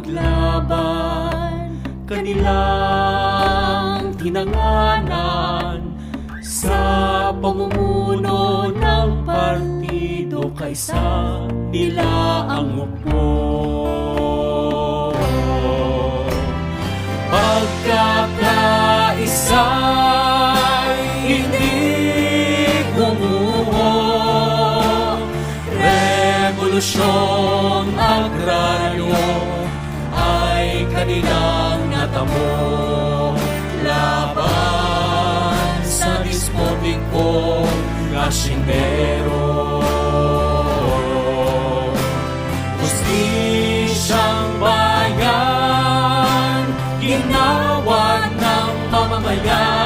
ipaglaban kanilang tinanganan sa pamumuno ng partido kaysa nila ang upo. Pagkakaisa'y hindi gumuho Revolusyon agraryo kanilang natamo. Laban sa dispotiko gasingero Justisyang bayan Ginawa ng mamamayan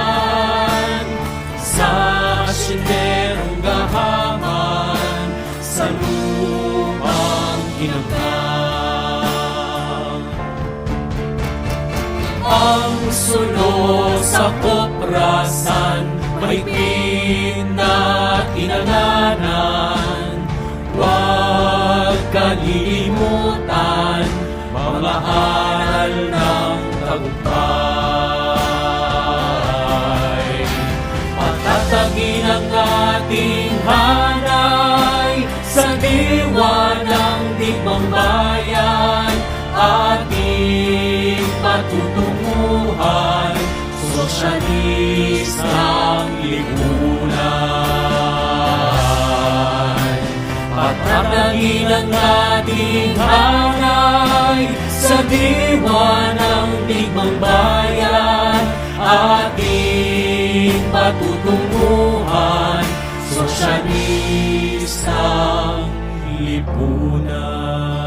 sulo sa koprasan May pinatinananan Huwag kalilimutan Mga aral ng tagumpay lipunan Patatagin ang ating hanay Sa diwa ng digmang bayan. Ating patutunguhan Sosyalistang lipunan